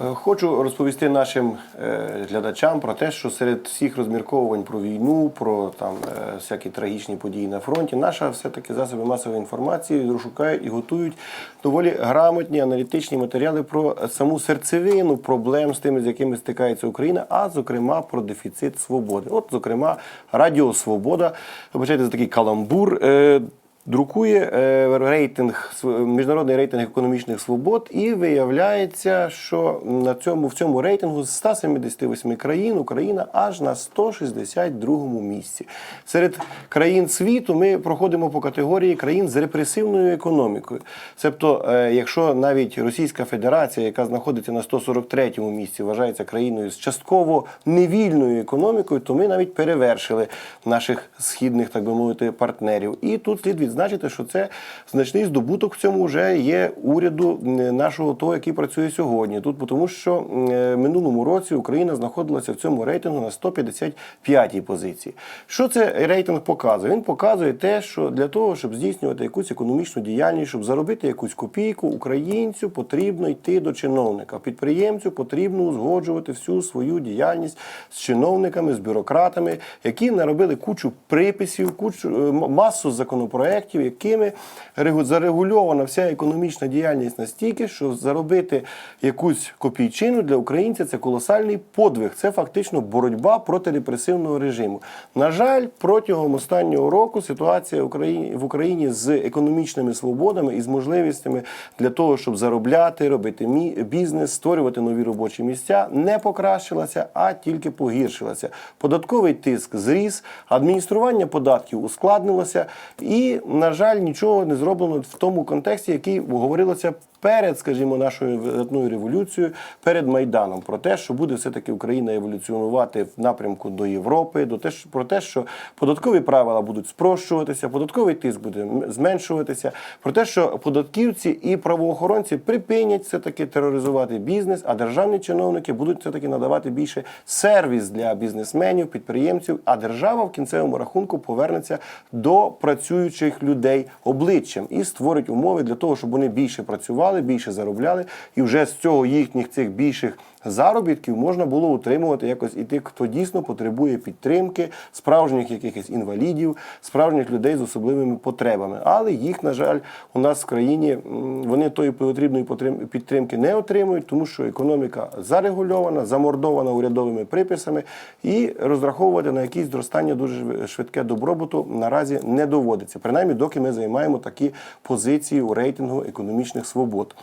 Е, Хочу розповісти нашим е, глядачам про те, що серед всіх розмірковувань про війну, про там е, всякі трагічні події на фронті, наша все-таки засоби масової інформації розшукають і готують доволі грамотні аналітичні матеріали про саму серцевину проблем з тими, з якими стикається Україна, а зокрема про дефіцит свободи. От, зокрема, Радіо Свобода, вибачайте за такий каламбур. Друкує е, рейтинг міжнародний рейтинг економічних свобод, і виявляється, що на цьому в цьому рейтингу з 178 країн Україна аж на 162 місці. Серед країн світу ми проходимо по категорії країн з репресивною економікою. Тобто, якщо навіть Російська Федерація, яка знаходиться на 143 місці, вважається країною з частково невільною економікою, то ми навіть перевершили наших східних, так би мовити, партнерів. І тут слід відзначити, що це значний здобуток в цьому вже є уряду нашого того, який працює сьогодні. Тут тому, що е, минулому році Україна знаходилася в цьому рейтингу на 155-й позиції. Що це рейтинг показує? Він показує те, що для того, щоб здійснювати якусь економічну діяльність, щоб заробити якусь копійку, українцю потрібно йти до чиновника. Підприємцю потрібно узгоджувати всю свою діяльність з чиновниками, з бюрократами, які наробили кучу приписів, кучу е, масу законопроєктів, якими регу- зарегульована вся економічна діяльність настільки, що заробити якусь копійчину для українця це колосальний подвиг. Це фактично боротьба проти репресивного режиму. На жаль, протягом останнього року ситуація в Україні з економічними свободами і з можливостями для того, щоб заробляти, робити бізнес, створювати нові робочі місця, не покращилася, а тільки погіршилася. Податковий тиск зріс, адміністрування податків ускладнилося, і, на жаль, нічого не зроблено в тому контексті, який говорилося перед, скажімо, нашою видатною революцією, перед Майданом, про те, що буде все-таки Україна еволюціонувати в напрямку до Європи, до те, про те, що податкові правила будуть спрощуватися, податковий тиск буде зменшуватися, про те, що податківці і правоохоронці припинять все-таки тероризувати бізнес, а державні чиновники будуть все-таки надавати більше сервіс для бізнесменів, підприємців, а держава в кінцевому рахунку повернеться до працюючих людей обличчям і створить умови для того, щоб вони більше працювали, більше заробляли, і вже з цього їхніх цих більших заробітків можна було утримувати якось і тих, хто дійсно потребує підтримки, справжніх якихось інвалідів, справжніх людей з особливими потребами. Але їх, на жаль, у нас в країні вони тої потрібної підтримки не отримують, тому що економіка зарегульована, замордована урядовими приписами, і розраховувати на якісь зростання дуже швидке добробуту наразі не доводиться. Принаймні, доки ми займаємо такі позиції у рейтингу економічних свобод.